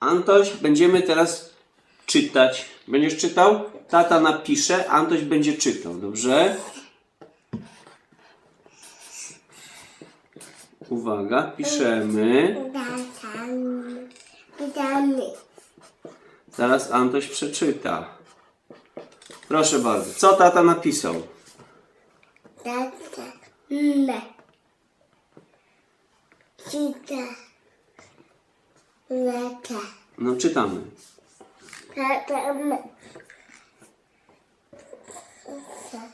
Antoś, będziemy teraz czytać. Będziesz czytał? Tata napisze, Antoś będzie czytał, dobrze? Uwaga, piszemy. Zaraz Antoś przeczyta. Proszę bardzo. Co tata napisał? Tata. Me. No czytamy.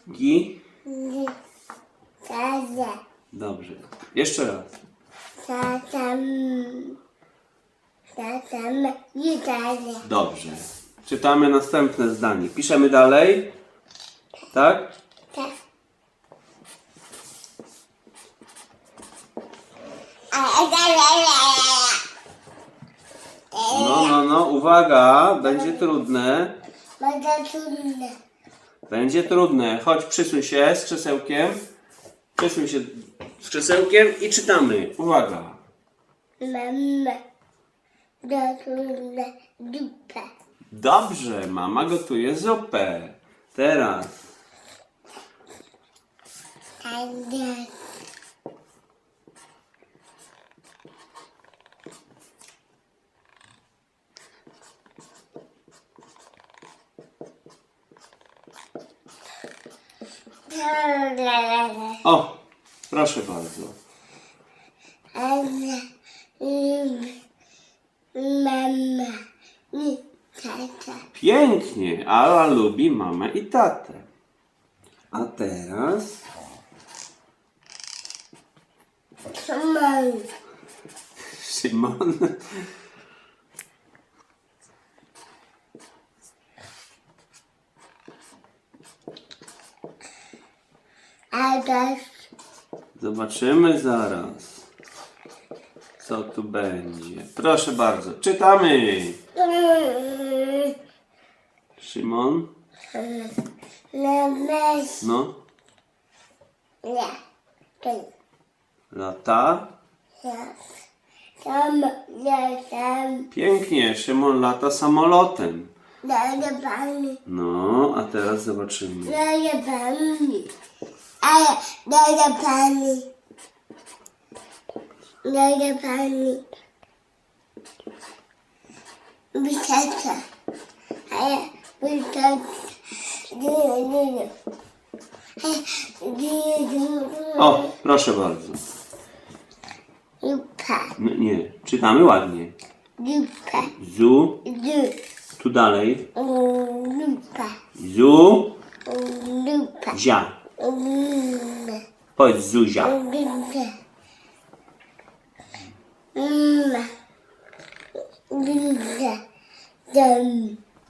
Gi. Dobrze. Jeszcze raz. Dobrze. Czytamy następne zdanie. Piszemy dalej. Tak? Tak. A, a, a, a. No, no, no. Uwaga. Będzie trudne. Bardzo trudne. Będzie trudne. Chodź, przysuń się z krzesełkiem. Przysuń się z krzesełkiem i czytamy. Uwaga. Mama. Trudne. Dupę. Dobrze, mama gotuje zupę. Teraz. Ania. O, proszę bardzo. Mama. Tata. Pięknie. Ala lubi mamę i tatę. A teraz Szymon. Szymon. Zobaczymy zaraz, co tu będzie. Proszę bardzo, czytamy. Szymon, Lemes. no, Nie. Lata. Tam. Tam. Pięknie, Szymon lata samolotem. Daję pani. No, a teraz zobaczymy. Daję pani. Ale daję pani. Daję pani. Wystarczy. Ale nie. Nie, nie, O, proszę bardzo. Lupa. No, nie, czytamy ładnie. Lupa. Zu, tu dalej. Lupa. Zu, Lupa. zia. Powiedz Zuzia.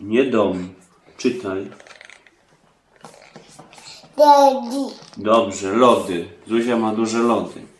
Nie dom. Czytaj. Dobrze, lody. Zuzia ma duże lody.